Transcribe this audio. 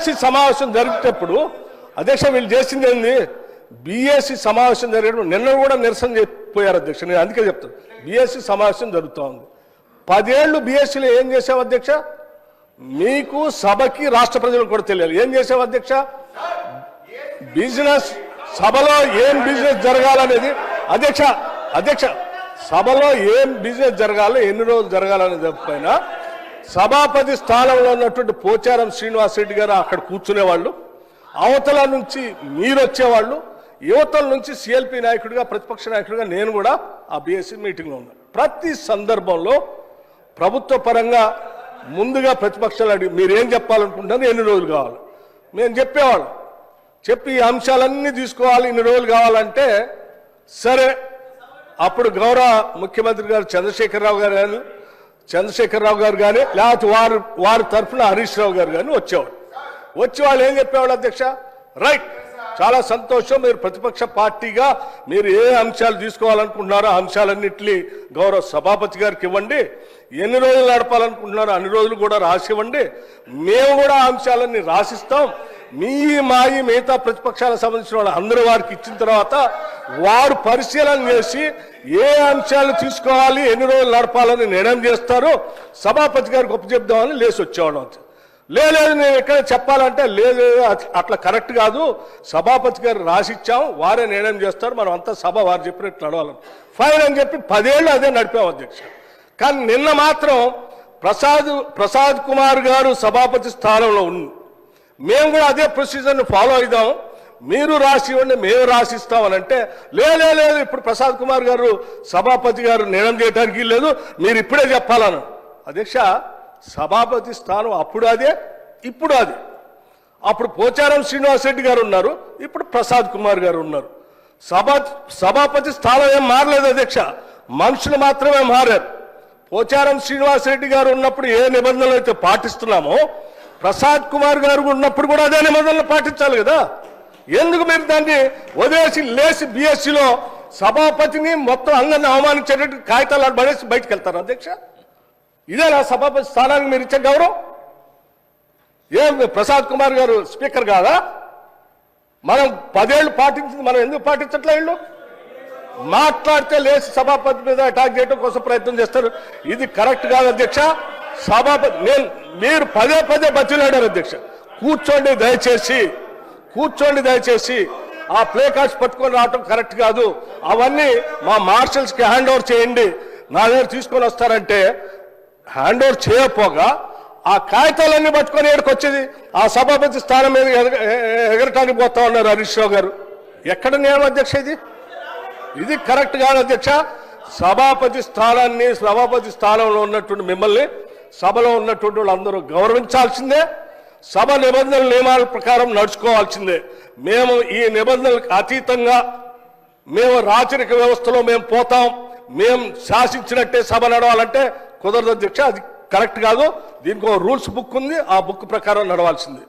BSc సమావేశం జరిగేటప్పుడు అధ్యక్ష వీళ్ళు చేసింది ఏంది? బిఎస్సి సమావేశం జరిగేటప్పుడు నిన్న కూడా నిరసన చెప్పిపోయారు అధ్యక్ష. నేను అందుకే చెప్తాను బిఎస్సి సమావేశం జరుగుతూ ఉంది. పదేళ్ళు బిఎస్సిలో ఏం చేసావు అధ్యక్ష? మీకు సభకి రాష్ట్ర ప్రజలకు కూడా తెలియాలి. ఏం చేసావు అధ్యక్ష? బిజినెస్ సభలో ఏం బిజినెస్ జరగాలనేది అధ్యక్ష అధ్యక్ష సభలో ఏం బిజినెస్ జరగాలో ఎన్ని రోజులు జరగాలనేది పైన సభాపతి స్థానంలో ఉన్నటువంటి పోచారం శ్రీనివాస్ రెడ్డి గారు అక్కడ కూర్చునేవాళ్ళు. అవతల నుంచి మీరు వచ్చేవాళ్ళు యువతల నుంచి సిఎల్పి నాయకుడిగా ప్రతిపక్ష నాయకుడిగా నేను కూడా ఆ బీఎస్సీ మీటింగ్లో ఉన్నాను ప్రతి సందర్భంలో ప్రభుత్వ పరంగా ముందుగా ప్రతిపక్షాలు అడిగి మీరేం చెప్పాలనుకుంటున్నారు? ఎన్ని రోజులు కావాలి? మేము చెప్పేవాళ్ళం. చెప్పి ఈ అంశాలన్నీ తీసుకోవాలి ఇన్ని రోజులు కావాలంటే సరే. అప్పుడు గౌరవ ముఖ్యమంత్రి గారు చంద్రశేఖరరావు గారు కానీ చంద్రశేఖరరావు గారు కానీ లేకపోతే వారు వారి తరఫున హరీష్ రావు గారు కానీ వచ్చేవాడు వచ్చి వాళ్ళు ఏం చెప్పేవాళ్ళు అధ్యక్ష? రైట్. చాలా సంతోషం. మీరు ప్రతిపక్ష పార్టీగా మీరు ఏ అంశాలు తీసుకోవాలనుకుంటున్నారో అంశాలన్నింటినీ గౌరవ సభాపతి గారికి ఇవ్వండి. ఎన్ని రోజులు నడపాలనుకుంటున్నారో అన్ని రోజులు కూడా రాసివ్వండి మేము కూడా అంశాలన్నీ రాసిస్తాం. మీ మాయి మిగతా ప్రతిపక్షాలకు సంబంధించిన వాళ్ళు అందరూ వారికి ఇచ్చిన తర్వాత వారు పరిశీలన చేసి ఏ అంశాలు తీసుకోవాలి ఎన్ని రోజులు నడపాలని నిర్ణయం చేస్తారు సభాపతి గారికి ఒప్పచెప్దామని లేచి వచ్చేవాడు లేదు నేను ఎక్కడ చెప్పాలంటే లేదు అట్లా కరెక్ట్ కాదు. సభాపతి గారు రాసిచ్చాం వారే నిర్ణయం చేస్తారు మనం అంతా సభ వారు చెప్పినట్టు నడవాలని ఫైన్ అని చెప్పి పదేళ్ళు అదే నడిపాం అధ్యక్ష. కానీ నిన్న మాత్రం ప్రసాద్ ప్రసాద్ కుమార్ గారు సభాపతి స్థానంలో ఉంది మేము కూడా అదే ప్రొసీజర్ని ఫాలో అవుదాం మీరు రాసి ఇవ్వండి మేము రాసిస్తామని అంటే లే- లే- లేదు ఇప్పుడు ప్రసాద్ కుమార్ గారు సభాపతి గారు నిర్ణయం చేయడానికి లేదు మీరు ఇప్పుడే చెప్పాలను. అధ్యక్ష సభాపతి స్థానం అప్పుడు అదే ఇప్పుడు అదే. అప్పుడు పోచారం శ్రీనివాస్ రెడ్డి గారు ఉన్నారు ఇప్పుడు ప్రసాద్ కుమార్ గారు ఉన్నారు. సభా సభాపతి స్థానం ఏం మారలేదు అధ్యక్ష మనుషులు మాత్రమే మారారు. పోచారం శ్రీనివాస్ రెడ్డి గారు ఉన్నప్పుడు ఏ నిబంధనలు అయితే పాటిస్తున్నామో ప్రసాద్ కుమార్ గారు ఉన్నప్పుడు కూడా అదే నిబంధనలు పాటించాలి కదా. ఎందుకు మీరు దాన్ని వదిలేసి లేచి బీఎస్సీలో సభాపతిని మొత్తం అందరిని అవమానించేటట్టు కాగితాలు పడేసి బయటకు వెళ్తారు అధ్యక్ష? ఇదే నా సభాపతి స్థానానికి మీరు ఇచ్చే గౌరవం? ఏం ప్రసాద్ కుమార్ గారు స్పీకర్ కాదా? మనం పదేళ్ళు పాటించింది మనం ఎందుకు పాటించట్లే వీళ్ళు? మాట్లాడితే లేచి సభాపతి మీద అటాక్ చేయడం కోసం ప్రయత్నం చేస్తారు. ఇది కరెక్ట్ కాదు అధ్యక్ష. సభాపతి నేను మీరు పదే పదే బతిలాడారు అధ్యక్ష. కూర్చోండి దయచేసి. కూర్చోండి దయచేసి. ఆ ప్లే కార్డ్స్ పట్టుకొని రావటం కరెక్ట్ కాదు. అవన్నీ మా మార్షల్స్కి హ్యాండ్ ఓవర్ చేయండి. నా దగ్గర తీసుకొని వస్తారంటే హ్యాండ్ ఓవర్ చేయకపోగా ఆ కాగితాలన్నీ పట్టుకొని ఏడుకొచ్చేది. ఆ సభాపతి స్థానం మీద ఎగ- ఎగరటానికి పోతా ఉన్నారు హరీష్ రావు గారు. ఎక్కడ నేను అధ్యక్ష ఇది? ఇది కరెక్ట్ కాదు అధ్యక్ష. సభాపతి స్థానాన్ని సభాపతి స్థానంలో ఉన్నటువంటి మిమ్మల్ని సభలో ఉన్నటువంటి వాళ్ళందరూ గౌరవించాల్సిందే. సభ నిబంధనల నియమాల ప్రకారం నడుచుకోవాల్సిందే. మేము ఈ నిబంధనలకు అతీతంగా మేము రాచరిక వ్యవస్థలో మేము పోతాం. మేము శాసించినట్టే సభ నడవాలంటే కుదరదు అధ్యక్ష అది కరెక్ట్ కాదు. దీనికి రూల్స్ బుక్ ఉంది ఆ బుక్ ప్రకారం నడవాల్సింది.